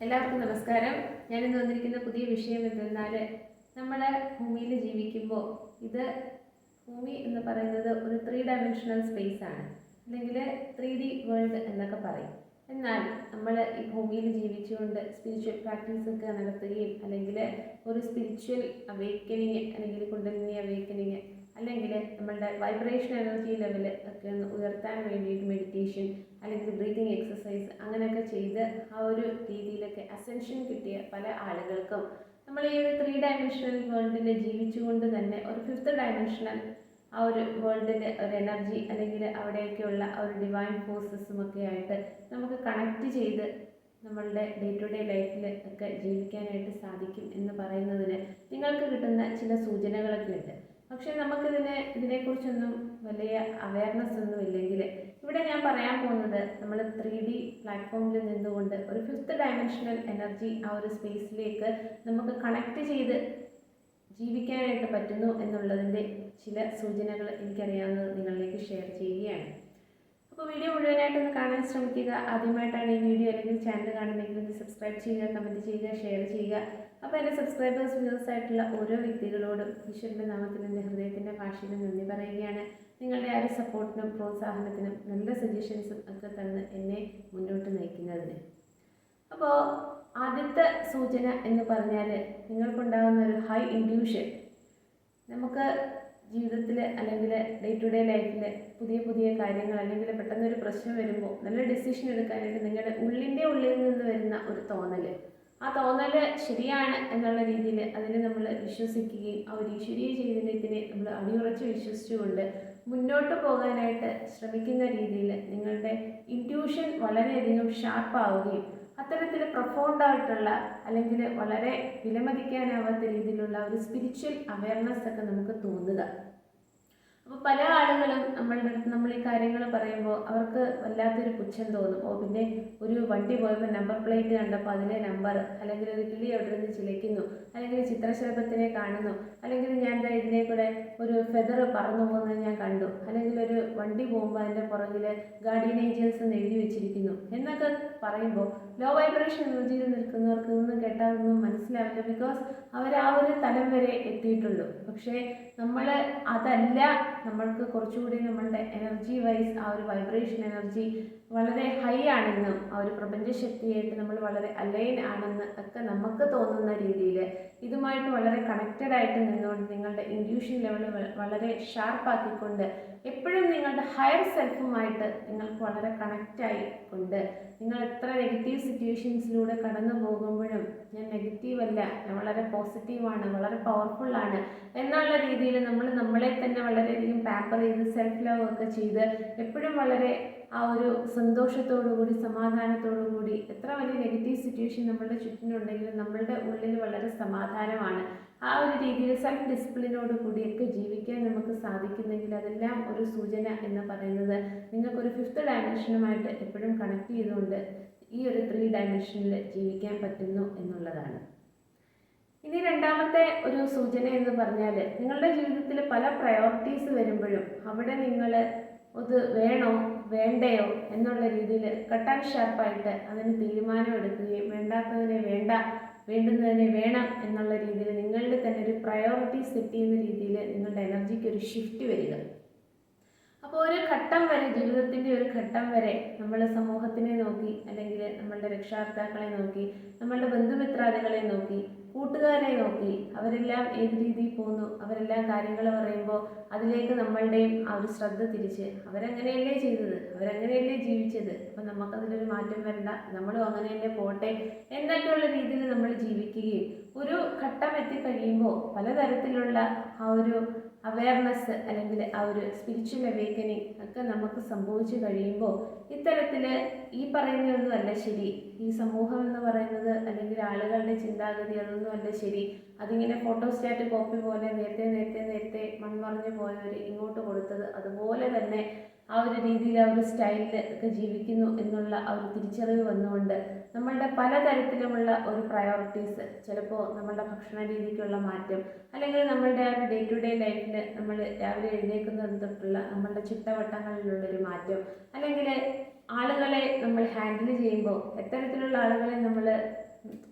എല്ലാവർക്കും നമസ്കാരം. ഞാനിന്ന് വന്നിരിക്കുന്ന പുതിയ വിഷയം എന്തെന്നാൽ നമ്മൾ ഭൂമിയിൽ ജീവിക്കുമ്പോൾ ഇത് ഭൂമി എന്ന് പറയുന്നത് ഒരു ത്രീ ഡയമെൻഷണൽ സ്പേസ് ആണ്. അല്ലെങ്കിൽ ത്രീ ഡി വേൾഡ് എന്നൊക്കെ പറയും. എന്നാൽ നമ്മൾ ഈ ഭൂമിയിൽ ജീവിച്ചുകൊണ്ട് സ്പിരിച്വൽ പ്രാക്ടീസ് ഒക്കെ നടത്തുകയും അല്ലെങ്കിൽ ഒരു സ്പിരിച്വൽ അവേക്കനിങ് അല്ലെങ്കിൽ കുണ്ടലിനി അവേക്കനിങ് അല്ലെങ്കിൽ നമ്മളുടെ വൈബ്രേഷൻ എനർജി ലെവൽ ഒക്കെ ഒന്ന് ഉയർത്താൻ വേണ്ടിയിട്ട് മെഡിറ്റേഷൻ അല്ലെങ്കിൽ ബ്രീതിങ് എക്സസൈസ് അങ്ങനെയൊക്കെ ചെയ്ത് ആ ഒരു രീതിയിലൊക്കെ അസെൻഷൻ കിട്ടിയ പല ആളുകൾക്കും നമ്മൾ ഈ ഒരു ത്രീ ഡയമെൻഷണൽ വേൾഡിൽ ജീവിച്ചുകൊണ്ട് തന്നെ ഒരു ഫിഫ്ത്ത് ഡയമെൻഷണൽ ആ ഒരു വേൾഡിന്റെ ഒരു എനർജി അല്ലെങ്കിൽ അവിടെയൊക്കെയുള്ള ആ ഒരു ഡിവൈൻ ഫോഴ്സസും ഒക്കെ ആയിട്ട് നമുക്ക് കണക്ട് ചെയ്ത് നമ്മളുടെ ഡേ ടു ഡേ ലൈഫിൽ ഒക്കെ ജീവിക്കാനായിട്ട് സാധിക്കും എന്ന് പറയുന്നതിന് നിങ്ങൾക്ക് കിട്ടുന്ന ചില സൂചനകളൊക്കെ ഉണ്ട്. പക്ഷേ നമുക്കിതിനെ ഇതിനെക്കുറിച്ചൊന്നും വലിയ അവയർനെസ് ഒന്നും ഇല്ലെങ്കിൽ ഇവിടെ ഞാൻ പറയാൻ പോകുന്നത് നമ്മൾ ത്രീ ഡി പ്ലാറ്റ്ഫോമിൽ നിന്നുകൊണ്ട് ഒരു ഫിഫ്ത്ത് ഡയമെൻഷണൽ എനർജി ആ ഒരു സ്പേസിലേക്ക് നമുക്ക് കണക്ട് ചെയ്ത് ജീവിക്കാനായിട്ട് പറ്റുന്നു എന്നുള്ളതിന്റെ ചില സൂചനകൾ എനിക്കറിയാവുന്നത് നിങ്ങളിലേക്ക് ഷെയർ ചെയ്യുകയാണ്. അപ്പോൾ വീഡിയോ മുഴുവനായിട്ടൊന്ന് കാണാൻ ശ്രമിക്കുക. ആദ്യമായിട്ടാണ് ഈ വീഡിയോ അല്ലെങ്കിൽ ചാനൽ കാണുന്നെങ്കിൽ ഒന്ന് സബ്സ്ക്രൈബ് ചെയ്യുക കമന്റ് ചെയ്യുക ഷെയർ ചെയ്യുക. അപ്പോൾ എന്റെ സബ്സ്ക്രൈബേഴ്സ് വ്യൂസ് ആയിട്ടുള്ള ഓരോ വ്യക്തികളോടും ഈശ്വരന്റെ നാമത്തിൽ എന്റെ ഹൃദയത്തിന്റെ ഭാഷയിൽ നന്ദി പറയുകയാണ്. നിങ്ങളുടെ ആ ഒരു സപ്പോർട്ടിനും പ്രോത്സാഹനത്തിനും നല്ല സജഷൻസും ഒക്കെ തന്ന് എന്നെ മുന്നോട്ട് നയിക്കുന്നതിന്. അപ്പോൾ ആദ്യത്തെ സൂചന എന്ന് പറഞ്ഞാൽ നിങ്ങൾക്കുണ്ടാകുന്ന ഒരു ഹൈ ഇൻഡ്യൂഷൻ നമുക്ക് ജീവിതത്തിൽ അല്ലെങ്കിൽ ഡേ ടു ഡേ ലൈഫിൽ പുതിയ പുതിയ കാര്യങ്ങൾ അല്ലെങ്കിൽ പെട്ടെന്നൊരു പ്രശ്നം വരുമ്പോൾ നല്ല ഡിസിഷൻ എടുക്കാനായിട്ട് നിങ്ങളുടെ ഉള്ളിന്റെ ഉള്ളിൽ നിന്ന് വരുന്ന ഒരു തോന്നൽ ആ തോന്നൽ ശരിയാണ് എന്നുള്ള രീതിയിൽ അതിനെ നമ്മൾ വിശ്വസിക്കുകയും ആ ഒരു ഈശ്വരീയ ചൈതന്യത്തിനെ നമ്മൾ അടിയുറച്ച് വിശ്വസിച്ചുകൊണ്ട് മുന്നോട്ട് പോകാനായിട്ട് ശ്രമിക്കുന്ന രീതിയിൽ നിങ്ങളുടെ ഇന്റ്യൂഷൻ വളരെയധികം ഷാർപ്പാവുകയും അത്തരത്തിൽ പ്രൊഫൗണ്ടായിട്ടുള്ള അല്ലെങ്കിൽ വളരെ വിലമതിക്കാനാവാത്ത രീതിയിലുള്ള ഒരു സ്പിരിച്വൽ അവയർനെസ് ഒക്കെ നമുക്ക് തോന്നുക. അപ്പോൾ പല ആളുകളും നമ്മളുടെ അടുത്ത് നമ്മൾ ഈ കാര്യങ്ങൾ പറയുമ്പോൾ അവർക്ക് വല്ലാത്തൊരു പുച്ഛം തോന്നും. ഓ പിന്നെ ഒരു വണ്ടി പോയപ്പോൾ നമ്പർ പ്ലേറ്റ് കണ്ടപ്പോൾ അതിലെ നമ്പർ അല്ലെങ്കിൽ ഒരു കിളി അവിടെ നിന്ന് ചിലയ്ക്കുന്നു. അല്ലെങ്കിൽ ചിത്രശലഭത്തിനെ കാണുന്നു. അല്ലെങ്കിൽ ഞാൻ എന്താ ഇതിനെ കൂടെ ഒരു ഫെദർ പറന്നു പോകുന്നത് ഞാൻ കണ്ടു. അല്ലെങ്കിൽ ഒരു വണ്ടി പോകുമ്പോൾ അതിന്റെ പുറകിൽ ഗാർഡിയൻ ഏഞ്ചൽസ് എന്ന് എഴുതി വെച്ചിരിക്കുന്നു. എന്നൊക്കെ പറയുമ്പോൾ ലോ വൈബ്രേഷൻ എനർജിയിൽ നിൽക്കുന്നവർക്ക് ഒന്നും മനസ്സിലാവില്ല. ബിക്കോസ് അവർ ആ ഒരു തലം വരെ എത്തിയിട്ടുള്ളൂ പക്ഷേ നമ്മൾ അതല്ല നമ്മൾക്ക് കുറച്ചുകൂടി നമ്മളുടെ എനർജി വൈസ് ആ ഒരു വൈബ്രേഷൻ എനർജി വളരെ ഹൈ ആണെന്നും ആ ഒരു പ്രപഞ്ചശക്തിയായിട്ട് നമ്മൾ വളരെ അലൈൻ ആണെന്ന് ഒക്കെ നമുക്ക് തോന്നുന്ന രീതിയിൽ ഇതുമായിട്ട് വളരെ കണക്റ്റഡ് ആയിട്ട് നിന്നുകൊണ്ട് നിങ്ങളുടെ ഇൻഡ്യൂഷൻ ലെവൽ വളരെ ഷാർപ്പാക്കിക്കൊണ്ട് എപ്പോഴും നിങ്ങളുടെ ഹയർ സെൽഫുമായിട്ട് നിങ്ങൾക്ക് വളരെ കണക്റ്റായി ഉണ്ട് നിങ്ങൾ എത്ര നെഗറ്റീവ് സിറ്റുവേഷൻസിലൂടെ കടന്നു പോകുമ്പോഴും ഞാൻ നെഗറ്റീവ് അല്ല ഞാൻ വളരെ പോസിറ്റീവാണ് വളരെ പവർഫുള്ളാണ് എന്നുള്ള രീതിയിൽ നമ്മൾ നമ്മളെ തന്നെ വളരെയധികം പാമ്പർ ചെയ്ത് സെൽഫ് ലവ് ഒക്കെ ചെയ്ത് എപ്പോഴും വളരെ ആ ഒരു സന്തോഷത്തോടു കൂടി സമാധാനത്തോടു കൂടി എത്ര വലിയ നെഗറ്റീവ് സിറ്റുവേഷൻ നമ്മളുടെ ചുറ്റിനുണ്ടെങ്കിലും നമ്മളുടെ ഉള്ളിൽ വളരെ സമാധാനമാണ്. ആ ഒരു രീതിയിൽ സെൽഫ് ഡിസിപ്ലിനോട് കൂടിയൊക്കെ ജീവിക്കാൻ നമുക്ക് സാധിക്കുന്നെങ്കിൽ അതെല്ലാം ഒരു സൂചന എന്ന് പറയുന്നത് നിങ്ങൾക്കൊരു ഫിഫ്ത്ത് ഡയമെൻഷനുമായിട്ട് എപ്പോഴും കണക്ട് ചെയ്തുകൊണ്ട് ഈ ഒരു ത്രീ ഡയമെൻഷനിൽ ജീവിക്കാൻ പറ്റുന്നു എന്നുള്ളതാണ്. ഇനി രണ്ടാമത്തെ ഒരു സൂചന എന്ന് പറഞ്ഞാൽ നിങ്ങളുടെ ജീവിതത്തിൽ പല പ്രയോറിറ്റീസ് വരുമ്പോഴും അവിടെ നിങ്ങൾ അത് വേണോ വേണ്ടയോ എന്നുള്ള രീതിയിൽ കട്ടാൻ ഷാർപ്പായിട്ട് അതിന് തീരുമാനം എടുക്കുകയും വേണ്ടാത്തതിനെ വേണ്ട വേണ്ടുന്നതിനെ വേണം എന്നുള്ള രീതിയിൽ നിങ്ങളുടെ തന്നെ ഒരു പ്രയോറിറ്റി സെറ്റ് ചെയ്യുന്ന രീതിയിൽ നിങ്ങളുടെ എനർജിക്ക് ഒരു ഷിഫ്റ്റ് വരിക. അപ്പോൾ ഒരു ഘട്ടം വരെ ജീവിതത്തിന്റെ ഒരു ഘട്ടം വരെ നമ്മൾ സമൂഹത്തിനെ നോക്കി അല്ലെങ്കിൽ നമ്മളുടെ രക്ഷാകർത്താക്കളെ നോക്കി നമ്മളുടെ ബന്ധുമിത്രാദികളെ നോക്കി കൂട്ടുകാരെ നോക്കി അവരെല്ലാം ഏത് രീതിയിൽ പോകുന്നു അവരെല്ലാം കാര്യങ്ങൾ പറയുമ്പോൾ അതിലേക്ക് നമ്മളുടെയും ആ ഒരു ശ്രദ്ധ തിരിച്ച് അവരങ്ങനെയല്ലേ ചെയ്തത് അവരങ്ങനെയല്ലേ ജീവിച്ചത്. അപ്പം നമുക്കതിലൊരു മാറ്റം വരണ്ട നമ്മളും അങ്ങനെ തന്നെ പോട്ടെ എന്നൊക്കെയുള്ള രീതിയിൽ നമ്മൾ ജീവിക്കുകയും ഒരു ഘട്ടം എത്തിക്കഴിയുമ്പോൾ പലതരത്തിലുള്ള ആ ഒരു അവയർനെസ് അല്ലെങ്കിൽ ആ ഒരു സ്പിരിച്വൽ അവേക്കനിങ് ഒക്കെ നമുക്ക് സംഭവിച്ചു കഴിയുമ്പോൾ ഇത്തരത്തിൽ ഈ പറയുന്നതൊന്നും അല്ല ശരി. ഈ സമൂഹം എന്ന് പറയുന്നത് അല്ലെങ്കിൽ ആളുകളുടെ ചിന്താഗതി അതൊന്നും അല്ല ശരി. അതിങ്ങനെ ഫോട്ടോസ്റ്റാറ്റ് കോപ്പി പോലെ നേരത്തെ നേരത്തെ നേരത്തെ മൺമറഞ്ഞു പോയവർ ഇങ്ങോട്ട് കൊടുത്തത് അതുപോലെ തന്നെ ആ ഒരു രീതിയിൽ ആ ഒരു സ്റ്റൈലിൽ ഒക്കെ ജീവിക്കുന്നു എന്നുള്ള ആ ഒരു തിരിച്ചറിവ് വന്നുകൊണ്ട് നമ്മളുടെ പലതരത്തിലുമുള്ള ഒരു പ്രയോറിറ്റീസ് ചിലപ്പോൾ നമ്മളുടെ ഭക്ഷണ രീതിക്കുള്ള മാറ്റം അല്ലെങ്കിൽ നമ്മളുടെ ആ ഒരു ഡേ ടു ഡേ ലൈഫിൽ നമ്മൾ രാവിലെ എഴുന്നേക്കുന്നത് തൊട്ടുള്ള നമ്മളുടെ ചിട്ടവട്ടങ്ങളിലുള്ളൊരു മാറ്റം അല്ലെങ്കിൽ ആളുകളെ നമ്മൾ ഹാൻഡിൽ ചെയ്യുമ്പോൾ എത്തരത്തിലുള്ള ആളുകളെ നമ്മൾ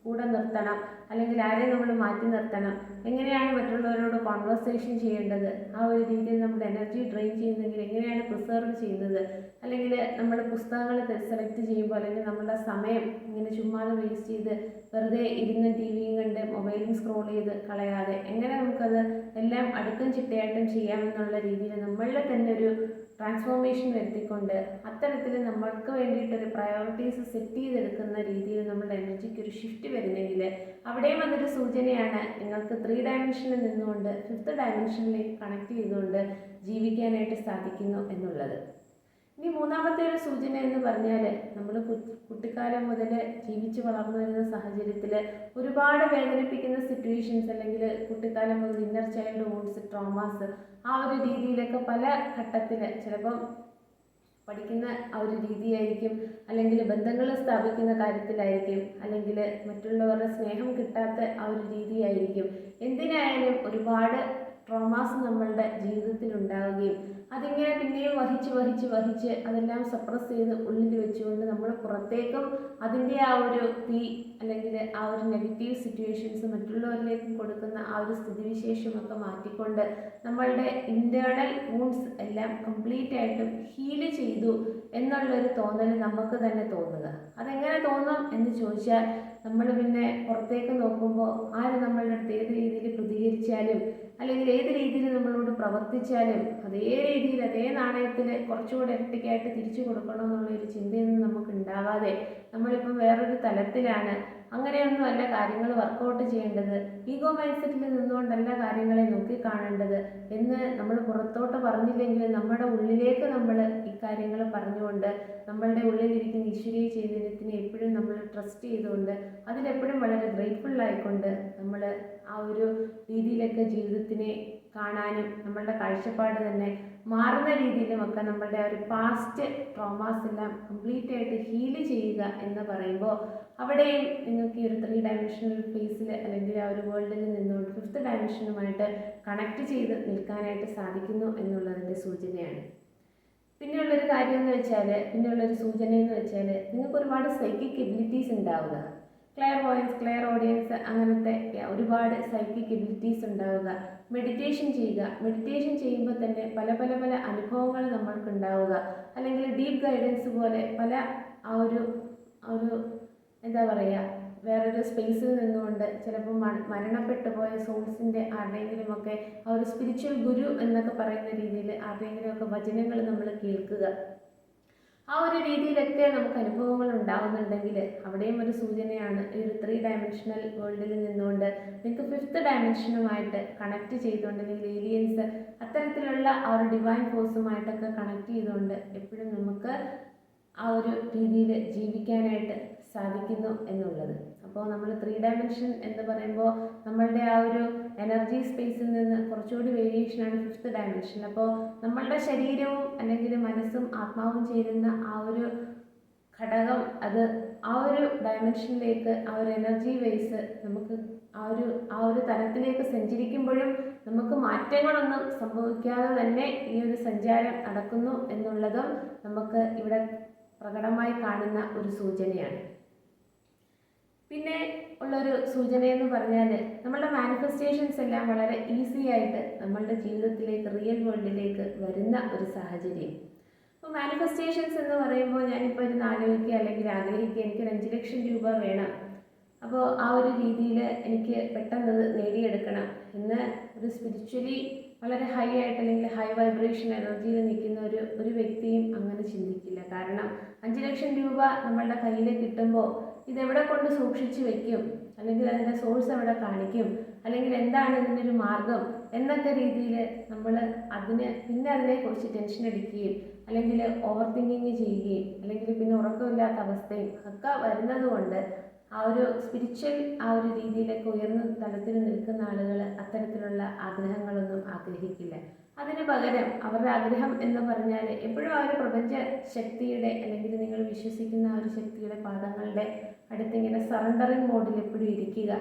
കൂടെ നിർത്തണം അല്ലെങ്കിൽ ആരെ നമ്മൾ മാറ്റി നിർത്തണം? എങ്ങനെയാണ് മറ്റുള്ളവരോട് കോൺവെർസേഷൻ ചെയ്യേണ്ടത്? ആ ഒരു രീതിയിൽ നമ്മുടെ എനർജി ഡ്രെയിൻ ചെയ്യുന്നെങ്കിൽ എങ്ങനെയാണ് പ്രിസർവ് ചെയ്യുന്നത്? അല്ലെങ്കിൽ നമ്മൾ പുസ്തകങ്ങൾ സെലക്ട് ചെയ്യുമ്പോൾ അല്ലെങ്കിൽ നമ്മുടെ സമയം ഇങ്ങനെ ചുമ്മാതെ വേസ്റ്റ് ചെയ്ത് വെറുതെ ഇരുന്ന് ടി വിയും കണ്ട് മൊബൈലും സ്ക്രോൾ ചെയ്ത് കളയാതെ എങ്ങനെ നമുക്കത് എല്ലാം അടുക്കും ചിട്ടയായിട്ടും ചെയ്യാമെന്നുള്ള രീതിയിൽ നമ്മളിൽ തന്നെ ഒരു ട്രാൻസ്ഫോർമേഷൻ വരുത്തിക്കൊണ്ട് അത്തരത്തിൽ നമ്മൾക്ക് വേണ്ടിയിട്ടൊരു പ്രയോറിറ്റീസ് സെറ്റ് ചെയ്തെടുക്കുന്ന രീതിയിൽ നമ്മുടെ എനർജിക്ക് ഒരു ഷിഫ്റ്റ് വരുന്നെങ്കിൽ അവിടെയും അതൊരു സൂചനയാണ്. നിങ്ങൾക്ക് ത്രീ ഡയമെൻഷനിൽ നിന്നുകൊണ്ട് ഫിഫ്ത്ത് ഡയമെൻഷനിലേക്ക് കണക്ട് ചെയ്തുകൊണ്ട് ജീവിക്കാനായിട്ട് സാധിക്കുന്നു എന്നുള്ളത്. ഇനി മൂന്നാമത്തെ ഒരു സൂചന എന്ന് പറഞ്ഞാൽ നമ്മൾ കുട്ടിക്കാലം മുതൽ ജീവിച്ച് വളർന്നു വരുന്ന സാഹചര്യത്തിൽ ഒരുപാട് വേദനിപ്പിക്കുന്ന സിറ്റുവേഷൻസ് അല്ലെങ്കിൽ കുട്ടിക്കാലം മുതൽ ഇന്നർ ചൈൽഡ് വൂൺസ് ട്രോമാസ് ആ ഒരു രീതിയിലൊക്കെ പല ഘട്ടത്തിൽ ചിലപ്പം പഠിക്കുന്ന ആ ഒരു രീതിയായിരിക്കും. അല്ലെങ്കിൽ ബന്ധങ്ങൾ സ്ഥാപിക്കുന്ന കാര്യത്തിലായിരിക്കും. അല്ലെങ്കിൽ മറ്റുള്ളവരുടെ സ്നേഹം കിട്ടാത്ത ആ ഒരു രീതിയായിരിക്കും. എന്തിനായാലും ഒരുപാട് ട്രോമാസ് നമ്മളുടെ ജീവിതത്തിൽ ഉണ്ടാവുകയും അതിങ്ങനെ പിന്നെയും വഹിച്ച് വഹിച്ച് വഹിച്ച് അതെല്ലാം സപ്രസ് ചെയ്ത് ഉള്ളിൽ വെച്ചുകൊണ്ട് നമ്മൾ പുറത്തേക്കും അതിന്റെ ആ ഒരു തീ അല്ലെങ്കിൽ ആ ഒരു നെഗറ്റീവ് സിറ്റുവേഷൻസ് മറ്റുള്ളവരിലേക്ക് കൊടുക്കുന്ന ആ ഒരു സ്ഥിതിവിശേഷമൊക്കെ മാറ്റിക്കൊണ്ട് നമ്മളുടെ ഇന്റേർണൽ വൂൺസ് എല്ലാം കംപ്ലീറ്റ് ആയിട്ടും ഹീൽ ചെയ്തു എന്നുള്ളൊരു തോന്നൽ നമുക്ക് തന്നെ തോന്നുക. അതെങ്ങനെ തോന്നും എന്ന് ചോദിച്ചാൽ നമ്മൾ പിന്നെ പുറത്തേക്ക് നോക്കുമ്പോൾ ആര് നമ്മളുടെ അടുത്ത് ഏത് രീതിയിൽ പ്രതികരിച്ചാലും അല്ലെങ്കിൽ ഏത് രീതിയിൽ നമ്മളോട് പ്രവർത്തിച്ചാലും അതേ രീതിയിൽ അതേ നാണയത്തിൽ കുറച്ചുകൂടെ ഇരട്ടിക്കായിട്ട് തിരിച്ചു കൊടുക്കണമെന്നുള്ളൊരു ചിന്തയൊന്നും നമുക്ക് ഉണ്ടാവാതെ നമ്മളിപ്പം വേറൊരു തലത്തിലാണ്. അങ്ങനെയൊന്നുമല്ല കാര്യങ്ങൾ വർക്കൗട്ട് ചെയ്യേണ്ടത്. ഈഗോ മൈൻഡ് മൈൻഡ്സെറ്റിൽ നിന്നുകൊണ്ടല്ല കാര്യങ്ങളെ നോക്കി കാണേണ്ടത് എന്ന് നമ്മൾ പുറത്തോട്ട് പറഞ്ഞില്ലെങ്കിൽ നമ്മുടെ ഉള്ളിലേക്ക് നമ്മൾ ഇക്കാര്യങ്ങൾ പറഞ്ഞുകൊണ്ട് നമ്മളുടെ ഉള്ളിലിരിക്കുന്ന ഈശ്വരീയ ചൈതന്യത്തിനെ എപ്പോഴും നമ്മൾ ട്രസ്റ്റ് ചെയ്തുകൊണ്ട് അതിലെപ്പോഴും വളരെ ഗ്രേറ്റ്ഫുൾ ആയിക്കൊണ്ട് നമ്മൾ ആ ഒരു രീതിയിലൊക്കെ ജീവിതത്തിനെ കാണാനും നമ്മളുടെ കാഴ്ചപ്പാട് തന്നെ മാറുന്ന രീതിയിലും ഒക്കെ നമ്മളുടെ ഒരു പാസ്റ്റ് ട്രോമാസ് എല്ലാം കംപ്ലീറ്റ് ആയിട്ട് ഹീൽ ചെയ്യുക എന്ന് പറയുമ്പോൾ അവിടെയും നിങ്ങൾക്ക് ഈ ഒരു ത്രീ ഡയമെൻഷണൽ ഫേസിൽ അല്ലെങ്കിൽ ആ ഒരു വേൾഡിൽ നിന്നുകൊണ്ട് ഫിഫ്ത്ത് ഡയമെൻഷനുമായിട്ട് കണക്ട് ചെയ്ത് നിൽക്കാനായിട്ട് സാധിക്കുന്നു എന്നുള്ളതിന്റെ സൂചനയാണ്. പിന്നെയുള്ളൊരു കാര്യം എന്ന് വെച്ചാൽ പിന്നെയുള്ളൊരു സൂചന എന്ന് വെച്ചാൽ നിങ്ങൾക്ക് ഒരുപാട് സൈക്കിക് എബിലിറ്റീസ് ഉണ്ടാവുക. ക്ലെയർ വോയിൻസ് ക്ലെയർ ഓഡിയൻസ് അങ്ങനത്തെ ഒരുപാട് സൈക്കിക് എബിലിറ്റീസ് ഉണ്ടാവുക. മെഡിറ്റേഷൻ ചെയ്യുക. മെഡിറ്റേഷൻ ചെയ്യുമ്പോൾ തന്നെ പല പല പല അനുഭവങ്ങൾ നമ്മൾക്ക് ഉണ്ടാവുക. അല്ലെങ്കിൽ ഡീപ്പ് ഗൈഡൻസ് പോലെ പല ആ ഒരു ഒരു എന്താ പറയുക വേറൊരു സ്പേസിൽ നിന്നുകൊണ്ട് ചിലപ്പോൾ മരണപ്പെട്ടു പോയ സോൾസിന്റെ ആരുടെയെങ്കിലുമൊക്കെ ആ ഒരു സ്പിരിച്വൽ ഗുരു എന്നൊക്കെ പറയുന്ന രീതിയിൽ ആരുടെയെങ്കിലുമൊക്കെ വചനങ്ങൾ നമ്മൾ കേൾക്കുക. ആ ഒരു രീതിയിലൊക്കെ നമുക്ക് അനുഭവങ്ങൾ ഉണ്ടാകുന്നുണ്ടെങ്കിൽ അവിടെയും ഒരു സൂചനയാണ്. ഈ ഒരു ത്രീ ഡയമെൻഷണൽ വേൾഡിൽ നിന്നുകൊണ്ട് നിങ്ങൾക്ക് ഫിഫ്ത്ത് ഡയമെൻഷനുമായിട്ട് കണക്ട് ചെയ്തുകൊണ്ട് അല്ലെങ്കിൽ ഏലിയൻസ് അത്തരത്തിലുള്ള ആ ഒരു ഡിവൈൻ ഫോഴ്സുമായിട്ടൊക്കെ കണക്ട് ചെയ്തുകൊണ്ട് എപ്പോഴും നമുക്ക് ആ ഒരു രീതിയിൽ ജീവിക്കാനായിട്ട് സാധിക്കുന്നു എന്നുള്ളത്. അപ്പോൾ നമ്മൾ ത്രീ ഡയമെൻഷൻ എന്ന് പറയുമ്പോൾ നമ്മളുടെ ആ ഒരു എനർജി സ്പേസിൽ നിന്ന് കുറച്ചുകൂടി വേരിയേഷനാണ് ഫിഫ്ത്ത് ഡയമെൻഷൻ അപ്പോൾ നമ്മളുടെ ശരീരവും അല്ലെങ്കിൽ മനസ്സും ആത്മാവും ചേരുന്ന ആ ഒരു ഘടകം അത് ആ ഒരു ഡയമെൻഷനിലേക്ക് ആ ഒരു എനർജി വൈസ് നമുക്ക് ആ ഒരു ആ ഒരു തലത്തിലേക്ക് സഞ്ചരിക്കുമ്പോഴും നമുക്ക് മാറ്റങ്ങളൊന്നും സംഭവിക്കാതെ തന്നെ ഈ ഒരു സഞ്ചാരം നടക്കുന്നു എന്നുള്ളതും നമുക്ക് ഇവിടെ പ്രകടമായി കാണുന്ന ഒരു സൂചനയാണ്. പിന്നെ ഉള്ളൊരു എന്ന് പറഞ്ഞാൽ നമ്മളുടെ മാനിഫെസ്റ്റേഷൻസ് എല്ലാം വളരെ ഈസി ആയിട്ട് നമ്മളുടെ ജീവിതത്തിലേക്ക് റിയൽ വേൾഡിലേക്ക് വരുന്ന ഒരു സാഹചര്യം. അപ്പോൾ മാനിഫെസ്റ്റേഷൻസ് എന്ന് പറയുമ്പോൾ ഞാനിപ്പോൾ ഇരുന്ന് ആലോചിക്കുക അല്ലെങ്കിൽ ആഗ്രഹിക്കുക എനിക്കൊരു അഞ്ച് ലക്ഷം രൂപ വേണം. അപ്പോൾ ആ ഒരു രീതിയിൽ എനിക്ക് പെട്ടെന്ന് നേടിയെടുക്കണം എന്ന് ഒരു സ്പിരിച്വലി വളരെ ഹൈ ആയിട്ട് അല്ലെങ്കിൽ ഹൈ വൈബ്രേഷൻ എനർജിയിൽ നിൽക്കുന്ന ഒരു ഒരു വ്യക്തിയും അങ്ങനെ ചിന്തിക്കില്ല. കാരണം അഞ്ച് ലക്ഷം രൂപ നമ്മളുടെ കയ്യിൽ കിട്ടുമ്പോൾ ഇതെവിടെ കൊണ്ട് സൂക്ഷിച്ചു വെക്കും? അല്ലെങ്കിൽ അതിന്റെ സോഴ്സ് എവിടെ കാണിക്കും? അല്ലെങ്കിൽ എന്താണ് ഇതിന്റെ ഒരു മാർഗം? എന്നൊക്കെ രീതിയിൽ നമ്മൾ അതിന് പിന്നെ അതിനെക്കുറിച്ച് ടെൻഷൻ അടിക്കുകയും അല്ലെങ്കിൽ ഓവർ തിങ്കിങ് ചെയ്യുകയും അല്ലെങ്കിൽ പിന്നെ ഉറക്കമില്ലാത്ത അവസ്ഥയും ഒക്കെ വരുന്നത് കൊണ്ട് ആ ഒരു സ്പിരിച്വൽ ആ ഒരു രീതിയിലേക്ക് ഉയർന്ന തലത്തിൽ നിൽക്കുന്ന ആളുകൾ അത്തരത്തിലുള്ള ആഗ്രഹങ്ങളൊന്നും ആഗ്രഹിക്കില്ല. അതിന് പകരം അവരുടെ ആഗ്രഹം എന്ന് പറഞ്ഞാൽ എപ്പോഴും ആ ഒരു പ്രപഞ്ച ശക്തിയുടെ അല്ലെങ്കിൽ നിങ്ങൾ വിശ്വസിക്കുന്ന ആ ഒരു ശക്തിയുടെ പാദങ്ങളുടെ അടുത്തിങ്ങനെ സറണ്ടറിങ് മോഡിൽ എപ്പോഴും ഇരിക്കുക.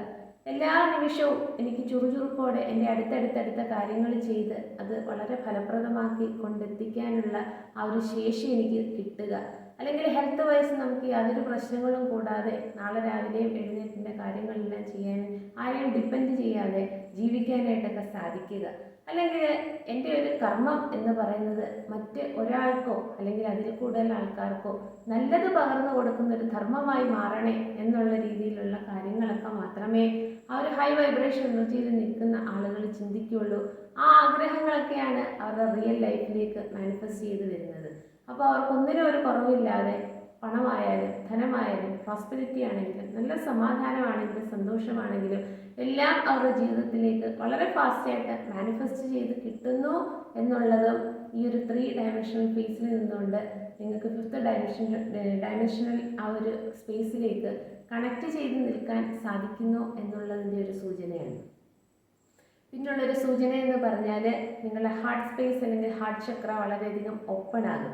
എല്ലാ നിമിഷവും എനിക്ക് ചുറുചുറുക്കോടെ എന്റെ അടുത്തടുത്തടുത്ത കാര്യങ്ങൾ ചെയ്ത് അത് വളരെ ഫലപ്രദമാക്കി കൊണ്ടെത്തിക്കാനുള്ള ആ ഒരു ശേഷി എനിക്ക് കിട്ടുക. അല്ലെങ്കിൽ ഹെൽത്ത് വൈസ് നമുക്ക് യാതൊരു പ്രശ്നങ്ങളും കൂടാതെ നാളെ രാവിലെയും എഴുന്നേറ്റിന്റെ കാര്യങ്ങളെല്ലാം ചെയ്യാൻ ആരെയും ഡിപ്പെൻഡ് ചെയ്യാതെ ജീവിക്കാനായിട്ടൊക്കെ സാധിക്കുക. അല്ലെങ്കിൽ എന്റെ ഒരു കർമ്മം എന്ന് പറയുന്നത് മറ്റ് ഒരാൾക്കോ അല്ലെങ്കിൽ അതിൽ കൂടുതൽ ആൾക്കാർക്കോ നല്ലത് പകർന്നു കൊടുക്കുന്ന ഒരു ധർമ്മമായി മാറണേ എന്നുള്ള രീതിയിലുള്ള കാര്യങ്ങളൊക്കെ മാത്രമേ ആ ഒരു ഹൈ വൈബ്രേഷൻ എനർജിയിൽ നിൽക്കുന്ന ആളുകൾ ചിന്തിക്കുകയുള്ളൂ. ആ ആഗ്രഹങ്ങളൊക്കെയാണ് അവരുടെ റിയൽ ലൈഫിലേക്ക് മാനിഫെസ്റ്റ് ചെയ്ത് വരുന്നത്. അപ്പോൾ അവർക്കൊന്നിനും ഒരു കുറവില്ലാതെ പണമായാലും ധനമായാലും പ്രോസ്പെരിറ്റി ആണെങ്കിലും നല്ല സമാധാനമാണെങ്കിലും സന്തോഷമാണെങ്കിലും എല്ലാം അവരുടെ ജീവിതത്തിലേക്ക് വളരെ ഫാസ്റ്റായിട്ട് മാനിഫെസ്റ്റ് ചെയ്ത് കിട്ടുന്നു എന്നുള്ളതും ഈ ഒരു ത്രീ ഡയമെൻഷണൽ ഫേസിൽ നിന്നുകൊണ്ട് നിങ്ങൾക്ക് ഫിഫ്ത്ത് ഡയമെൻഷൻ ഡയമെൻഷണൽ ആ ഒരു സ്പേസിലേക്ക് കണക്ട് ചെയ്ത് നിൽക്കാൻ സാധിക്കുന്നു എന്നുള്ളതിന്റെ ഒരു സൂചനയാണ്. പിന്നുള്ളൊരു സൂചന എന്ന് പറഞ്ഞാൽ നിങ്ങളുടെ ഹാർട്ട് സ്പേസ് അല്ലെങ്കിൽ ഹാർട്ട് ചക്ര വളരെയധികം ഓപ്പൺ ആകും.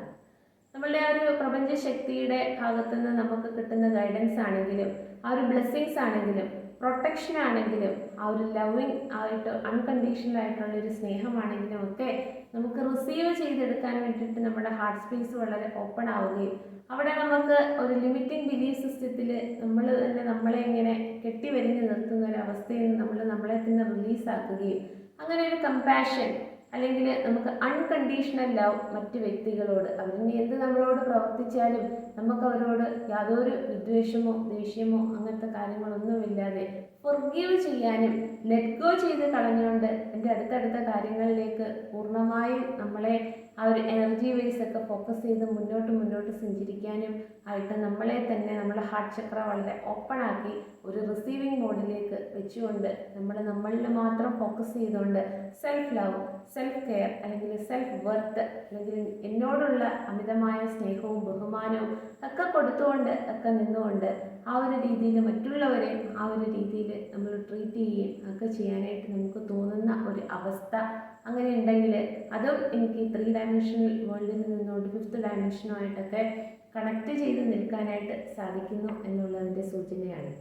നമ്മളുടെ ആ ഒരു പ്രപഞ്ച ശക്തിയുടെ ഭാഗത്തു നിന്ന് നമുക്ക് കിട്ടുന്ന ഗൈഡൻസ് ആണെങ്കിലും ആ ഒരു ബ്ലെസ്സിങ്സ് ആണെങ്കിലും പ്രൊട്ടക്ഷൻ ആണെങ്കിലും ആ ഒരു ലവിങ് ആയിട്ട് അൺകണ്ടീഷണൽ ആയിട്ടുള്ള ഒരു സ്നേഹമാണെങ്കിലും ഒക്കെ നമുക്ക് റിസീവ് ചെയ്തെടുക്കാൻ വേണ്ടിയിട്ട് നമ്മുടെ ഹാർട്ട് സ്പേസ് വളരെ ഓപ്പൺ ആവുകയും അവിടെ നമുക്ക് ഒരു ലിമിറ്റിംഗ് ബിലീഫ് സിസ്റ്റത്തിൽ നമ്മൾ തന്നെ നമ്മളെ ഇങ്ങനെ കെട്ടിവരിഞ്ഞ് നിർത്തുന്ന ഒരു അവസ്ഥയിൽ നിന്ന് നമ്മൾ നമ്മളെ തന്നെ റിലീസാക്കുകയും അങ്ങനെ ഒരു കമ്പാഷൻ അല്ലെങ്കിൽ നമുക്ക് അൺകണ്ടീഷണൽ ലവ് മറ്റ് വ്യക്തികളോട് അവരിനി എന്ത് നമ്മളോട് പ്രവർത്തിച്ചാലും നമുക്ക് അവരോട് യാതൊരു വിദ്വേഷമോ ദേഷ്യമോ അങ്ങനത്തെ കാര്യങ്ങളൊന്നുമില്ലാതെ ഫൊർഗീവ് ചെയ്യാനും ലെറ്റ് ഗോ ചെയ്ത് കളഞ്ഞുകൊണ്ട് എന്റെ അടുത്തടുത്ത കാര്യങ്ങളിലേക്ക് പൂർണമായും നമ്മളെ ആ ഒരു എനർജി വേസ് ഒക്കെ ഫോക്കസ് ചെയ്ത് മുന്നോട്ട് മുന്നോട്ട് സഞ്ചരിക്കാനും ആയിട്ട് നമ്മളെ തന്നെ നമ്മുടെ ഹാർട്ട് ചക്ര വളരെ ഓപ്പൺ ആക്കി ഒരു റിസീവിങ് മോഡിലേക്ക് വെച്ചുകൊണ്ട് നമ്മൾ നമ്മളിൽ മാത്രം ഫോക്കസ് ചെയ്തുകൊണ്ട് സെൽഫ് ലവ് സെൽഫ് കെയർ അല്ലെങ്കിൽ സെൽഫ് വർത്ത് അല്ലെങ്കിൽ എന്നോടുള്ള അമിതമായ സ്നേഹവും ബഹുമാനവും ഒക്കെ കൊടുത്തുകൊണ്ട് ഒക്കെ നിന്നുകൊണ്ട് ആ ഒരു രീതിയിൽ മറ്റുള്ളവരെ ആ ഒരു രീതിയിൽ നമ്മൾ ട്രീറ്റ് ചെയ്യുകയും ഒക്കെ ചെയ്യാനായിട്ട് നമുക്ക് തോന്നുന്ന ഒരു അവസ്ഥ അങ്ങനെ ഉണ്ടെങ്കിൽ അതും എനിക്ക് ത്രീ ഡയമെൻഷണൽ വേൾഡിൽ നിന്നുകൊണ്ട് ഫിഫ്ത്ത് ഡയമെൻഷനുമായിട്ടൊക്കെ കണക്ട് ചെയ്ത് നിൽക്കാനായിട്ട് സാധിക്കുന്നു എന്നുള്ളതിന്റെ സൂചനയാണ്.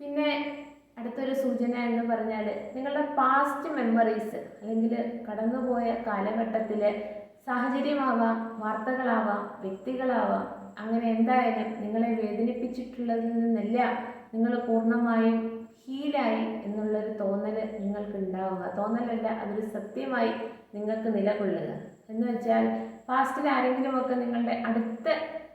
പിന്നെ അടുത്തൊരു സൂചന എന്ന് പറഞ്ഞാൽ നിങ്ങളുടെ പാസ്റ്റ് മെമ്മറീസ് അല്ലെങ്കിൽ കടന്നുപോയ കാലഘട്ടത്തിലെ സാഹചര്യമാവാം വാർത്തകളാവാം വ്യക്തികളാവാം അങ്ങനെ എന്തായാലും നിങ്ങളെ വേദനിപ്പിച്ചിട്ടുള്ളതിൽ നിന്നെല്ലാം നിങ്ങൾ പൂർണമായും ഹീലായി എന്നുള്ളൊരു തോന്നൽ നിങ്ങൾക്ക് ഉണ്ടാവുക തോന്നലല്ല അതൊരു സത്യമായി നിങ്ങൾക്ക് നിലകൊള്ളുക. എന്ന് വെച്ചാൽ പാസ്റ്റിൽ ആരെങ്കിലുമൊക്കെ നിങ്ങളുടെ അടുത്ത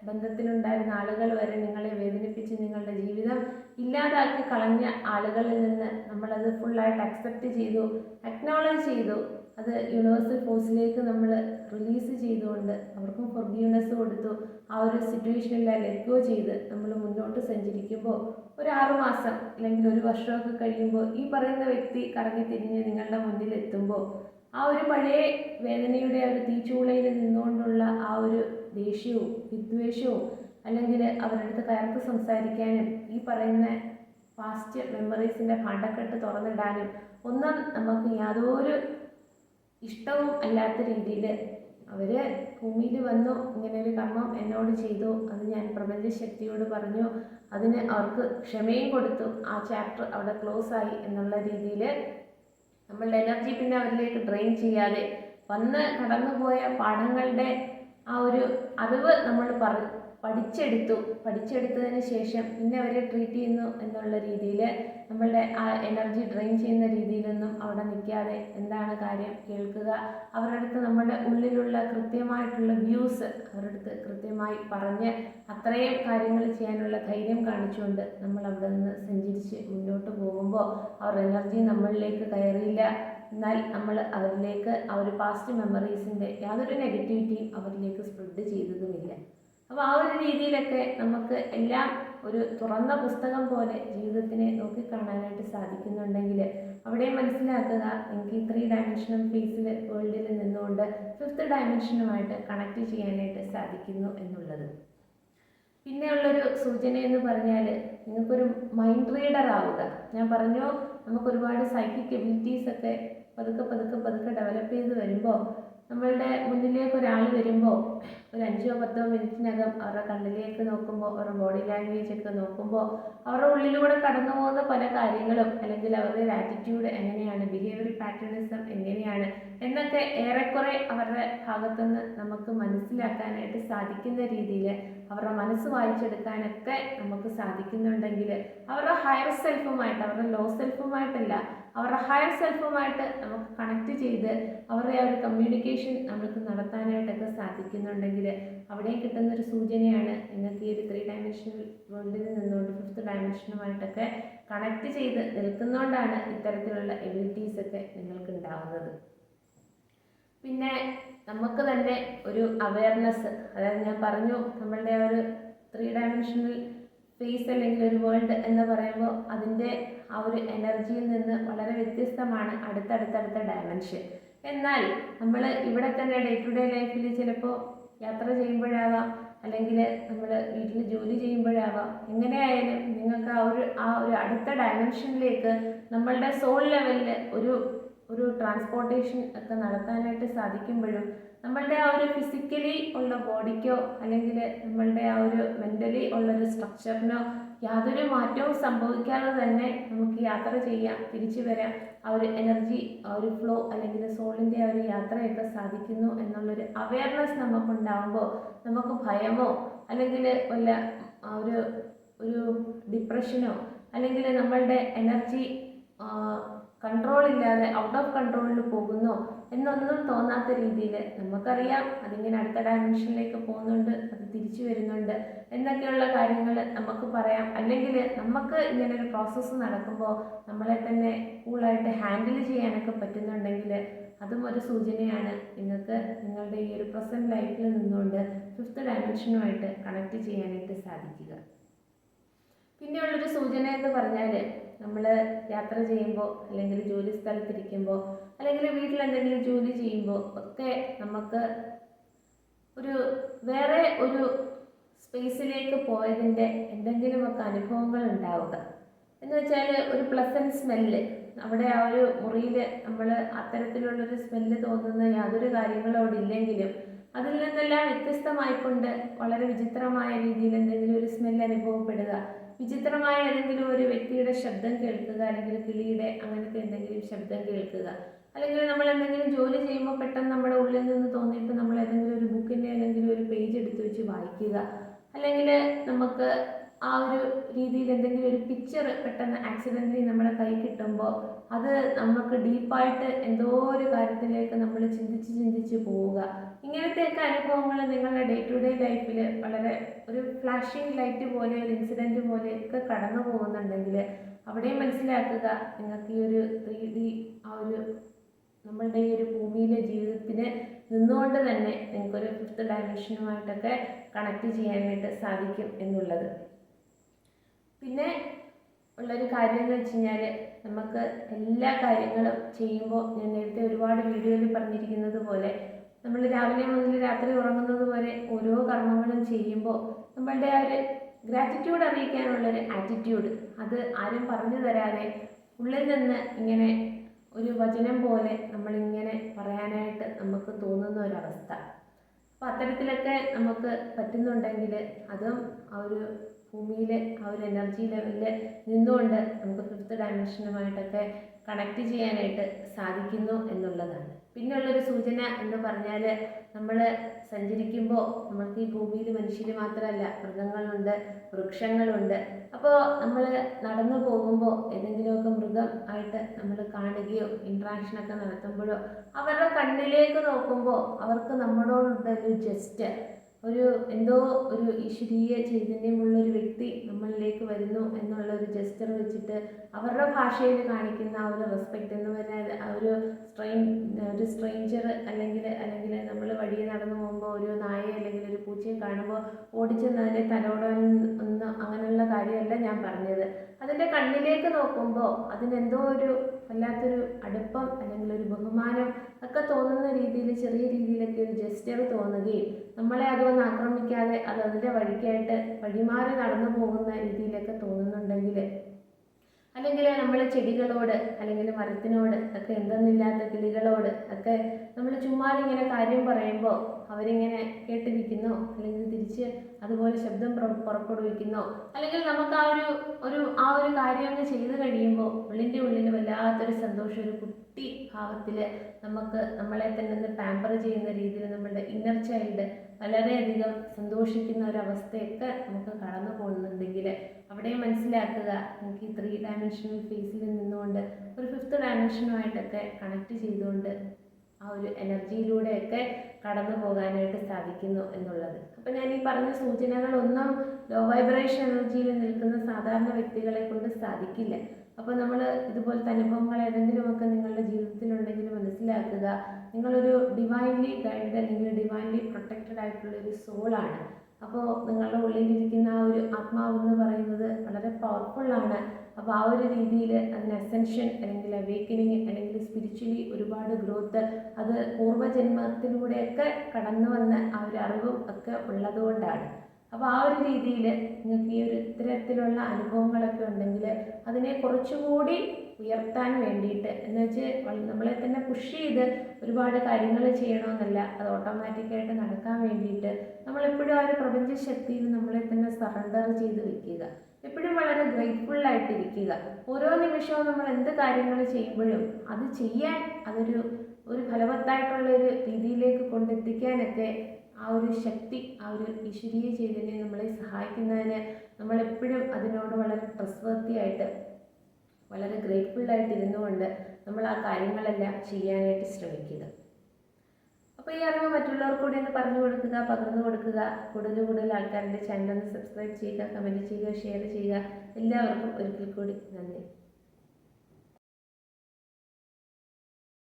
ബന്ധത്തിലുണ്ടായിരുന്ന ആളുകൾ വരെ നിങ്ങളെ വേദനിപ്പിച്ച് നിങ്ങളുടെ ജീവിതം ഇല്ലാതാക്കി കളഞ്ഞ ആളുകളിൽ നിന്ന് നമ്മളത് ഫുള്ളായിട്ട് അക്സെപ്റ്റ് ചെയ്തു അക്നോളജ് ചെയ്തു. അത് യൂണിവേഴ്സൽ ഫോഴ്സിലേക്ക് നമ്മൾ റിലീസ് ചെയ്തുകൊണ്ട് അവർക്കും ഫൊർഗീവ്നെസ് കൊടുത്തു. ആ ഒരു സിറ്റുവേഷനിൽ ലെറ്റ് ഗോ ചെയ്ത് നമ്മൾ മുന്നോട്ട് സഞ്ചരിക്കുമ്പോൾ ഒരു ആറുമാസം അല്ലെങ്കിൽ ഒരു വർഷമൊക്കെ കഴിയുമ്പോൾ ഈ പറയുന്ന വ്യക്തി കറങ്ങി തിരിഞ്ഞ് നിങ്ങളുടെ മുന്നിൽ എത്തുമ്പോൾ ആ ഒരു പഴയ വേദനയുടെ ആ ഒരു തീച്ചൂളയിൽ നിന്നുകൊണ്ടുള്ള ആ ഒരു ദേഷ്യവും വിദ്വേഷവും അല്ലെങ്കിൽ അവരുടെ അടുത്ത് കയർത്ത് സംസാരിക്കാനും ഈ പറയുന്ന പാസ്റ്റ് മെമ്മറീസിന്റെ ഭാണ്ഡക്കെട്ട് തുറന്നിടാനും ഒന്നും നമുക്ക് യാതൊരു ഇഷ്ടവും അല്ലാത്ത രീതിയിൽ അവർ ഭൂമിയിൽ വന്നു ഇങ്ങനെ ഒരു കർമ്മം എന്നോട് ചെയ്തു അത് ഞാൻ പ്രപഞ്ചശക്തിയോട് പറഞ്ഞു. അതിന് അവർക്ക് ക്ഷമയും കൊടുത്തു. ആ ചാപ്റ്റർ അവിടെ ക്ലോസ് ആയി എന്നുള്ള രീതിയിൽ നമ്മളുടെ എനർജി പിന്നെ അവരിലേക്ക് ഡ്രെയിൻ ചെയ്യാതെ വന്ന് കടന്നുപോയ പാഠങ്ങളുടെ ആ ഒരു അറിവ് നമ്മൾ പറ പഠിച്ചെടുത്തു. പഠിച്ചെടുത്തതിന് ശേഷം പിന്നെ അവരെ ട്രീറ്റ് ചെയ്യുന്നു എന്നുള്ള രീതിയിൽ നമ്മളുടെ ആ എനർജി ഡ്രെയിൻ ചെയ്യുന്ന രീതിയിലൊന്നും അവിടെ നിൽക്കാതെ എന്താണ് കാര്യം കേൾക്കുക. അവരുടെ അടുത്ത് നമ്മുടെ ഉള്ളിലുള്ള കൃത്യമായിട്ടുള്ള വ്യൂസ് അവരുടെ അടുത്ത് കൃത്യമായി പറഞ്ഞ് അത്രയും കാര്യങ്ങൾ ചെയ്യാനുള്ള ധൈര്യം കാണിച്ചുകൊണ്ട് നമ്മൾ അവിടെ നിന്ന് സഞ്ചരിച്ച് മുന്നോട്ട് പോകുമ്പോൾ അവർ എനർജി നമ്മളിലേക്ക് കയറിയില്ല. എന്നാൽ നമ്മൾ അവരിലേക്ക് ആ ഒരു പാസ്റ്റ് മെമ്മറീസിന്റെ യാതൊരു നെഗറ്റിവിറ്റിയും അവരിലേക്ക് സ്പ്രെഡ് ചെയ്തതുമില്ല. അപ്പോൾ ആ ഒരു രീതിയിലൊക്കെ നമുക്ക് എല്ലാം ഒരു തുറന്ന പുസ്തകം പോലെ ജീവിതത്തിനെ നോക്കിക്കാണാനായിട്ട് സാധിക്കുന്നുണ്ടെങ്കിൽ അവിടെ മനസ്സിലാക്കുക എനിക്ക് ത്രീ ഡയമെൻഷണൽ ഫേസിൽ വേൾഡിൽ നിന്നുകൊണ്ട് ഫിഫ്ത്ത് ഡയമെൻഷനുമായിട്ട് കണക്ട് ചെയ്യാനായിട്ട് സാധിക്കുന്നു എന്നുള്ളത്. പിന്നെയുള്ളൊരു സൂചന എന്ന് പറഞ്ഞാൽ നിങ്ങൾക്കൊരു മൈൻഡ് റീഡർ ആവുക. ഞാൻ പറഞ്ഞു നമുക്ക് ഒരുപാട് സൈക്കിക് എബിലിറ്റീസ് ഒക്കെ പതുക്കെ പതുക്കെ പതുക്കെ ഡെവലപ്പ് ചെയ്ത് വരുമ്പോൾ നമ്മളുടെ മുന്നിലേക്ക് ഒരാൾ വരുമ്പോൾ ഒരു അഞ്ചോ പത്തോ മിനിറ്റിനകം അവരുടെ കണ്ണിലേക്ക് നോക്കുമ്പോൾ അവരുടെ ബോഡി ലാംഗ്വേജ് ഒക്കെ നോക്കുമ്പോൾ അവരുടെ ഉള്ളിലൂടെ കടന്നു പോകുന്ന പല കാര്യങ്ങളും അല്ലെങ്കിൽ അവരുടെ ഒരു ആറ്റിറ്റ്യൂഡ് എങ്ങനെയാണ് ബിഹേവിയർ പാറ്റേണിസം എങ്ങനെയാണ് എന്നൊക്കെ ഏറെക്കുറെ അവരുടെ ഭാഗത്തുനിന്ന് നമുക്ക് മനസ്സിലാക്കാനായിട്ട് സാധിക്കുന്ന രീതിയിൽ അവരുടെ മനസ്സ് വായിച്ചെടുക്കാനൊക്കെ നമുക്ക് സാധിക്കുന്നുണ്ടെങ്കിൽ അവരുടെ ഹയർ സെൽഫുമായിട്ട് അവരുടെ ലോ സെൽഫുമായിട്ടല്ല അവരുടെ ഹയർ സെൽഫുമായിട്ട് നമുക്ക് കണക്ട് ചെയ്ത് അവരുടെ ആ ഒരു കമ്മ്യൂണിക്കേഷൻ നമുക്ക് നടത്താനായിട്ടൊക്കെ സാധിക്കുന്നുണ്ടെങ്കിൽ അവിടെ കിട്ടുന്ന ഒരു സൂചനയാണ് നിങ്ങൾക്ക് ഈ ഒരു ത്രീ ഡയമെൻഷണൽ വേൾഡിൽ നിന്നുകൊണ്ട് ഫിഫ്ത്ത് ഡയമെൻഷനുമായിട്ടൊക്കെ കണക്ട് ചെയ്ത് നിൽക്കുന്നതുകൊണ്ടാണ് ഇത്തരത്തിലുള്ള എബിലിറ്റീസ് ഒക്കെ നിങ്ങൾക്ക് ഉണ്ടാവുന്നത് പിന്നെ നമുക്ക് തന്നെ ഒരു അവയർനെസ് അതായത് ഞാൻ പറഞ്ഞു നമ്മളുടെ ഒരു ത്രീ ഡയമെൻഷണൽ സ്പേസ് അല്ലെങ്കിൽ ഒരു വേൾഡ് എന്ന് പറയുമ്പോൾ അതിന്റെ ആ ഒരു എനർജിയിൽ നിന്ന് വളരെ വ്യത്യസ്തമാണ് അടുത്തടുത്തടുത്ത ഡയമെൻഷൻ എന്നാൽ നമ്മൾ ഇവിടെ തന്നെ ഡേ ടു ഡേ ലൈഫിൽ ചിലപ്പോൾ യാത്ര ചെയ്യുമ്പോഴാവാം അല്ലെങ്കിൽ നമ്മൾ വീട്ടിൽ ജോലി ചെയ്യുമ്പോഴാവാം എങ്ങനെയായാലും നിങ്ങൾക്ക് ആ ഒരു ആ ഒരു അടുത്ത ഡയമെൻഷനിലേക്ക് നമ്മളുടെ സോൾ ലെവലിൽ ഒരു ഒരു ട്രാൻസ്പോർട്ടേഷൻ ഒക്കെ നടത്താനായിട്ട് സാധിക്കുമ്പോഴും നമ്മളുടെ ആ ഒരു ഫിസിക്കലി ഉള്ള ബോഡിക്കോ അല്ലെങ്കിൽ നമ്മളുടെ ആ ഒരു മെന്റലി ഉള്ളൊരു സ്ട്രക്ചറിനോ യാതൊരു മാറ്റവും സംഭവിക്കാതെ തന്നെ നമുക്ക് യാത്ര ചെയ്യാം തിരിച്ചു വരാം. ആ ഒരു എനർജി ആ ഒരു ഫ്ലോ അല്ലെങ്കിൽ സോളിന്റെ ആ ഒരു യാത്രയൊക്കെ സാധിക്കുന്നു എന്നുള്ളൊരു അവയർനെസ് നമുക്കുണ്ടാകുമ്പോൾ നമുക്ക് ഭയമോ അല്ലെങ്കിൽ വല്ല ആ ഒരു ഒരു ഡിപ്രഷനോ അല്ലെങ്കിൽ നമ്മളുടെ എനർജി കൺട്രോൾ ഇല്ലാതെ ഔട്ട് ഓഫ് കൺട്രോളിൽ പോകുന്നോ എന്നൊന്നും തോന്നാത്ത രീതിയിൽ നമുക്കറിയാം. അതിങ്ങനെ അടുത്ത ഡയമെൻഷനിലേക്ക് പോകുന്നുണ്ട് അത് തിരിച്ചു വരുന്നുണ്ട് എന്നൊക്കെയുള്ള കാര്യങ്ങൾ നമുക്ക് പറയാം. അല്ലെങ്കിൽ നമുക്ക് ഇങ്ങനെ ഒരു പ്രോസസ്സ് നടക്കുമ്പോൾ നമ്മളെ തന്നെ കൂളായിട്ട് ഹാൻഡിൽ ചെയ്യാനൊക്കെ പറ്റുന്നുണ്ടെങ്കിൽ അതും ഒരു സൂചനയാണ്. നിങ്ങൾക്ക് നിങ്ങളുടെ ഈ ഒരു പ്രസന്റ് ലൈഫിൽ നിന്നുകൊണ്ട് ഫിഫ്ത്ത് ഡയമെൻഷനുമായിട്ട് കണക്ട് ചെയ്യാനായിട്ട് സാധിക്കുക. പിന്നെയുള്ളൊരു സൂചന എന്ന് പറഞ്ഞാൽ നമ്മൾ യാത്ര ചെയ്യുമ്പോൾ അല്ലെങ്കിൽ ജോലി സ്ഥലത്തിരിക്കുമ്പോൾ അല്ലെങ്കിൽ വീട്ടിൽ എന്തെങ്കിലും ജോലി ചെയ്യുമ്പോൾ ഒക്കെ നമുക്ക് ഒരു വേറെ ഒരു സ്പേസിലേക്ക് പോയതിന്റെ എന്തെങ്കിലുമൊക്കെ അനുഭവങ്ങൾ ഉണ്ടാവുക. എന്ന് വെച്ചാൽ ഒരു പ്ലസന്റ് സ്മെല്ല് അവിടെ ആ ഒരു മുറിയിൽ നമ്മൾ അത്തരത്തിലുള്ളൊരു സ്മെല്ല് തോന്നുന്ന യാതൊരു കാര്യങ്ങളും അവിടെ ഇല്ലെങ്കിലും അതിൽ നിന്നെല്ലാം വ്യത്യസ്തമായിക്കൊണ്ട് വളരെ വിചിത്രമായ രീതിയിൽ എന്തെങ്കിലും ഒരു സ്മെല്ല് അനുഭവപ്പെടുക. വിചിത്രമായ ഏതെങ്കിലും ഒരു വ്യക്തിയുടെ ശബ്ദം കേൾക്കുക അല്ലെങ്കിൽ കിളിയുടെ അങ്ങനത്തെ എന്തെങ്കിലും ശബ്ദം കേൾക്കുക. അല്ലെങ്കിൽ നമ്മൾ എന്തെങ്കിലും ജോലി ചെയ്യുമ്പോൾ പെട്ടെന്ന് നമ്മുടെ ഉള്ളിൽ നിന്ന് തോന്നിയിട്ട് നമ്മൾ ഏതെങ്കിലും ഒരു ബുക്കിന്റെ അല്ലെങ്കിൽ ഒരു പേജ് എടുത്ത് വെച്ച് വായിക്കുക. അല്ലെങ്കിൽ നമുക്ക് ആ ഒരു രീതിയിൽ എന്തെങ്കിലും ഒരു പിക്ചർ പെട്ടെന്ന് ആക്സിഡന്റലി നമ്മുടെ കൈ കിട്ടുമ്പോൾ അത് നമുക്ക് ഡീപ്പായിട്ട് എന്തോ ഒരു കാര്യത്തിലേക്ക് നമ്മൾ ചിന്തിച്ച് ചിന്തിച്ച് പോവുക. ഇങ്ങനത്തെയൊക്കെ അനുഭവങ്ങൾ നിങ്ങളുടെ ഡേ ടു ഡേ ലൈഫിൽ വളരെ ഒരു ഫ്ലാഷിങ് ലൈറ്റ് പോലെ ഒരു ഇൻസിഡന്റ് പോലെയൊക്കെ കടന്നു പോകുന്നുണ്ടെങ്കിൽ അവിടെയും മനസ്സിലാക്കുക നിങ്ങൾക്ക് ഈ ഒരു ത്രീ ഡി ആ ഒരു നമ്മളുടെ ഈ ഒരു ഭൂമിയിലെ ജീവിതത്തിന് നിന്നുകൊണ്ട് തന്നെ നിങ്ങൾക്കൊരു ഫിഫ്ത്ത് ഡയമെൻഷനുമായിട്ടൊക്കെ കണക്ട് ചെയ്യാനായിട്ട് സാധിക്കും എന്നുള്ളത്. പിന്നെ ഉള്ളൊരു കാര്യം എന്ന് വെച്ച് കഴിഞ്ഞാൽ നമുക്ക് എല്ലാ കാര്യങ്ങളും ചെയ്യുമ്പോൾ ഞാൻ നേരത്തെ ഒരുപാട് വീഡിയോയിൽ പറഞ്ഞിരിക്കുന്നത് പോലെ നമ്മൾ രാവിലെ മുതൽ രാത്രി ഉറങ്ങുന്നത് വരെ ഓരോ കർമ്മങ്ങളും ചെയ്യുമ്പോൾ നമ്മളുടെ ആ ഒരു ഗ്രാറ്റിറ്റ്യൂഡ് അറിയിക്കാനുള്ളൊരു ആറ്റിറ്റ്യൂഡ് അത് ആരും പറഞ്ഞു തരാതെ ഉള്ളിൽ നിന്ന് ഇങ്ങനെ ഒരു വചനം പോലെ നമ്മളിങ്ങനെ പറയാനായിട്ട് നമുക്ക് തോന്നുന്ന ഒരവസ്ഥ. അപ്പോൾ അത്തരത്തിലൊക്കെ നമുക്ക് പറ്റുന്നുണ്ടെങ്കിൽ അതും ആ ഒരു ഭൂമിയിലെ ആ ഒരു എനർജി ലെവലിൽ നിന്നുകൊണ്ട് നമുക്ക് ഫിഫ്ത്ത് ഡയമെൻഷനുമായിട്ടൊക്കെ കണക്ട് ചെയ്യാനായിട്ട് സാധിക്കുന്നു എന്നുള്ളതാണ്. പിന്നുള്ളൊരു സൂചന എന്ന് പറഞ്ഞാൽ നമ്മൾ സഞ്ചരിക്കുമ്പോൾ നമുക്ക് ഈ ഭൂമിയിൽ മനുഷ്യർ മാത്രമല്ല മൃഗങ്ങളുണ്ട് വൃക്ഷങ്ങളുണ്ട്. അപ്പോൾ നമ്മൾ നടന്നു പോകുമ്പോൾ ഏതെങ്കിലുമൊക്കെ മൃഗം ആയിട്ട് നമ്മൾ കാണുകയോ ഇൻട്രാക്ഷനൊക്കെ നടത്തുമ്പോഴോ അവരുടെ കണ്ണിലേക്ക് നോക്കുമ്പോൾ അവർക്ക് നമ്മളോടൊരു ജസ്റ്റ് ഒരു എന്തോ ഒരു ഈശ്വരീയ ചൈതന്യമുള്ള ഒരു വ്യക്തി നമ്മളിലേക്ക് വരുന്നു എന്നുള്ള ഒരു ജെസ്റ്റർ വെച്ചിട്ട് അവരുടെ ഭാഷയിൽ കാണിക്കുന്ന ആ ഒരു റെസ്പെക്റ്റ് എന്ന് പറഞ്ഞാൽ ആ ഒരു സ്ട്രെയിൻ ഒരു സ്ട്രെയിഞ്ചർ അല്ലെങ്കിൽ അല്ലെങ്കിൽ നമ്മൾ വഴിയെ നടന്നു പോകുമ്പോൾ ഒരു നായ അല്ലെങ്കിൽ ഒരു പൂച്ചയെ കാണുമ്പോൾ ഓടിച്ചെന്ന് അതിനെ തലോടാൻ ഒന്ന് അങ്ങനെയുള്ള കാര്യമല്ല ഞാൻ പറഞ്ഞത്. അതിന്റെ കണ്ണിലേക്ക് നോക്കുമ്പോൾ അതിനെന്തോ ഒരു വല്ലാത്തൊരു അടുപ്പം അല്ലെങ്കിൽ ഒരു ബഹുമാനം ഒക്കെ തോന്നുന്ന രീതിയിൽ ചെറിയ രീതിയിലൊക്കെ ഒരു ജസ്റ്റർ തോന്നുകയും നമ്മളെ അതൊന്ന് ആക്രമിക്കാതെ അത് അതിന്റെ വഴിക്കായിട്ട് വഴിമാറി നടന്നു പോകുന്ന രീതിയിലൊക്കെ തോന്നുന്നുണ്ടെങ്കിൽ അല്ലെങ്കിൽ നമ്മൾ ചെടികളോട് അല്ലെങ്കിൽ മരത്തിനോട് ഒക്കെ എന്തെന്നില്ലാത്ത കിളികളോട് ഒക്കെ നമ്മൾ ചുമ്മാ ഇങ്ങനെ കാര്യം പറയുമ്പോൾ അവരിങ്ങനെ കേട്ടിരിക്കുന്നോ അല്ലെങ്കിൽ തിരിച്ച് അതുപോലെ ശബ്ദം പുറപ്പെടുവിക്കുന്നു. അല്ലെങ്കിൽ നമുക്ക് ആ ഒരു ഒരു ആ ഒരു കാര്യം അങ്ങ് ചെയ്തു കഴിയുമ്പോൾ ഉള്ളിന്റെ ഉള്ളിൽ വല്ലാത്തൊരു സന്തോഷം ഒരു കുട്ടി ഭാവത്തിൽ നമുക്ക് നമ്മളെ തന്നെ ഒന്ന് പാമ്പർ ചെയ്യുന്ന രീതിയിൽ നമ്മളുടെ ഇന്നർ ചൈൽഡ് വളരെയധികം സന്തോഷിക്കുന്ന ഒരു ഒരവസ്ഥയൊക്കെ നമുക്ക് കടന്നു പോകുന്നുണ്ടെങ്കിൽ അവിടെ മനസ്സിലാക്കുക. നമുക്ക് ഈ ത്രീ ഡയമെൻഷണൽ ഫേസിൽ നിന്നുകൊണ്ട് ഒരു ഫിഫ്ത്ത് ഡയമെൻഷനുമായിട്ടൊക്കെ കണക്ട് ചെയ്തുകൊണ്ട് ആ ഒരു എനർജിയിലൂടെയൊക്കെ കടന്നു പോകാനായിട്ട് സാധിക്കുന്നു എന്നുള്ളത്. അപ്പോൾ ഞാൻ ഈ പറഞ്ഞ സൂചനകളൊന്നും ലോ വൈബ്രേഷൻ എനർജിയിൽ നിൽക്കുന്ന സാധാരണ വ്യക്തികളെ കൊണ്ട് സാധിക്കില്ല. അപ്പോൾ നമ്മൾ ഇതുപോലത്തെ അനുഭവങ്ങൾ ഏതെങ്കിലുമൊക്കെ നിങ്ങളുടെ ജീവിതത്തിലുണ്ടെങ്കിൽ മനസ്സിലാക്കുക. നിങ്ങളൊരു ഡിവൈൻലി ഗൈഡഡ് അല്ലെങ്കിൽ ഡിവൈൻലി പ്രൊട്ടക്റ്റഡ് ആയിട്ടുള്ള ഒരു സോളാണ് അപ്പോൾ നിങ്ങളുടെ ഉള്ളിലിരിക്കുന്ന ആ ഒരു ആത്മാവ് എന്ന് പറയുന്നത് വളരെ പവർഫുള്ളാണ് അപ്പോൾ ആ ഒരു രീതിയിൽ അതിന് അസെൻഷൻ അല്ലെങ്കിൽ അവേക്കനിങ് അല്ലെങ്കിൽ സ്പിരിച്വലി ഒരുപാട് ഗ്രോത്ത് അത് പൂർവജന്മത്തിലൂടെയൊക്കെ കടന്നു വന്ന ആ ഒരു അറിവും ഒക്കെ ഉള്ളതുകൊണ്ടാണ്. അപ്പോൾ ആ ഒരു രീതിയിൽ നിങ്ങൾക്ക് ഈ ഒരു ഇത്തരത്തിലുള്ള അനുഭവങ്ങളൊക്കെ ഉണ്ടെങ്കിൽ അതിനെ കുറച്ചുകൂടി ഉയർത്താൻ വേണ്ടിയിട്ട് എന്ന് വെച്ച് നമ്മളെ തന്നെ പുഷ് ചെയ്ത് ഒരുപാട് കാര്യങ്ങൾ ചെയ്യണമെന്നല്ല അത് ഓട്ടോമാറ്റിക്കായിട്ട് നടക്കാൻ വേണ്ടിയിട്ട് നമ്മളെപ്പോഴും ആ ഒരു പ്രപഞ്ച ശക്തിയിൽ നമ്മളെ തന്നെ സറണ്ടർ ചെയ്ത് വെക്കുക. എപ്പോഴും വളരെ ഗ്രേറ്റ്ഫുള്ളായിട്ടിരിക്കുക ഓരോ നിമിഷവും നമ്മൾ എന്ത് കാര്യങ്ങൾ ചെയ്യുമ്പോഴും അത് ചെയ്യാൻ അതൊരു ഒരു ഫലവത്തായിട്ടുള്ള ഒരു രീതിയിലേക്ക് കൊണ്ടെത്തിക്കാനൊക്കെ ആ ഒരു ശക്തി ആ ഒരു ഈശ്വരീയ ചൈതന്യം നമ്മളെ സഹായിക്കുന്നതിന് നമ്മളെപ്പോഴും അതിനോട് വളരെ പ്രസവത്തിയായിട്ട് വളരെ ഗ്രേറ്റ്ഫുള്ളായിട്ട് ആയിട്ട് ഇരുന്നുകൊണ്ട് നമ്മൾ ആ കാര്യങ്ങളെല്ലാം ചെയ്യാനായിട്ട് ശ്രമിക്കുക അപ്പോൾ ഈ അറിവ് മറ്റുള്ളവർക്ക് കൂടി ഒന്ന് പറഞ്ഞു കൊടുക്കുക പകർന്നു കൊടുക്കുക കൂടുതൽ കൂടുതൽ ആൾക്കാരുടെ ചാനൽ ഒന്ന് സബ്സ്ക്രൈബ് ചെയ്യുക കമന്റ് ചെയ്യുക ഷെയർ ചെയ്യുക. എല്ലാവർക്കും ഒരിക്കൽ കൂടി നന്ദി.